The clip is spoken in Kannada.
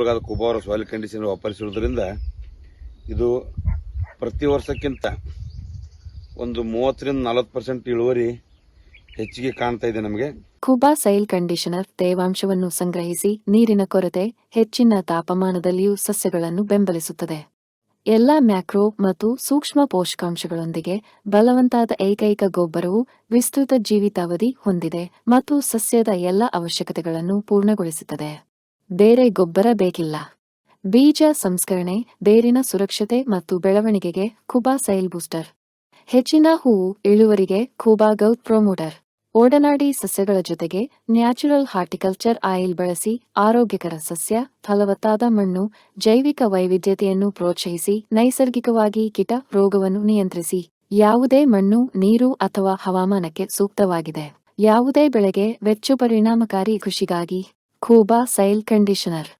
ಗೊಬ್ಬರಗಾದ ಕುಬಾರ ಸಾಯಿಲ್ ಕಂಡೀಷನ್ ಇದು ಪ್ರತಿ ವರ್ಷಕ್ಕಿಂತ ಒಂದು ಮೂವತ್ತರಿಂದ ನಲವತ್ತು ಪರ್ಸೆಂಟ್ ಇಳುವರಿ ಹೆಚ್ಚಿಗೆ ಕಾಣ್ತಾ ಇದೆ ನಮಗೆ. ಕುಬಾ ಸೈಲ್ ಕಂಡೀಷನರ್ ತೇವಾಂಶವನ್ನು ಸಂಗ್ರಹಿಸಿ ನೀರಿನ ಕೊರತೆ, ಹೆಚ್ಚಿನ ತಾಪಮಾನದಲ್ಲಿಯೂ ಸಸ್ಯಗಳನ್ನು ಬೆಂಬಲಿಸುತ್ತದೆ. ಎಲ್ಲಾ ಮ್ಯಾಕ್ರೋ ಮತ್ತು ಸೂಕ್ಷ್ಮ ಪೋಷಕಾಂಶಗಳೊಂದಿಗೆ ಬಲವಂತಾದ ಏಕೈಕ ಗೊಬ್ಬರವು ವಿಸ್ತೃತ ಜೀವಿತಾವಧಿ ಹೊಂದಿದೆ ಮತ್ತು ಸಸ್ಯದ ಎಲ್ಲ ಅವಶ್ಯಕತೆಗಳನ್ನು ಪೂರ್ಣಗೊಳಿಸುತ್ತದೆ. ಬೇರೆ ಗೊಬ್ಬರ ಬೇಕಿಲ್ಲ. ಬೀಜ ಸಂಸ್ಕರಣೆ, ಬೇರಿನ ಸುರಕ್ಷತೆ ಮತ್ತು ಬೆಳವಣಿಗೆಗೆ ಕುಬಾ ಸೈಲ್ ಬೂಸ್ಟರ್. ಹೆಚ್ಚಿನ ಹೂವು, ಇಳುವರಿಗೆ ಕುಬಾ ಗೌತ್ ಪ್ರೊಮೋಟರ್. ಓಡನಾಡಿ ಸಸ್ಯಗಳ ಜೊತೆಗೆ ನ್ಯಾಚುರಲ್ ಹಾರ್ಟಿಕಲ್ಚರ್ ಆಯಿಲ್ ಬಳಸಿ ಆರೋಗ್ಯಕರ ಸಸ್ಯ, ಫಲವತ್ತಾದ ಮಣ್ಣು, ಜೈವಿಕ ವೈವಿಧ್ಯತೆಯನ್ನು ಪ್ರೋತ್ಸಾಹಿಸಿ ನೈಸರ್ಗಿಕವಾಗಿ ಕೀಟ ರೋಗವನ್ನು ನಿಯಂತ್ರಿಸಿ. ಯಾವುದೇ ಮಣ್ಣು, ನೀರು ಅಥವಾ ಹವಾಮಾನಕ್ಕೆ ಸೂಕ್ತವಾಗಿದೆ. ಯಾವುದೇ ಬೆಳೆಗೆ ವೆಚ್ಚ ಪರಿಣಾಮಕಾರಿ ಕೃಷಿಗಾಗಿ ಖೂಬಾ ಸೈಲ್ ಕಂಡೀಷನರ್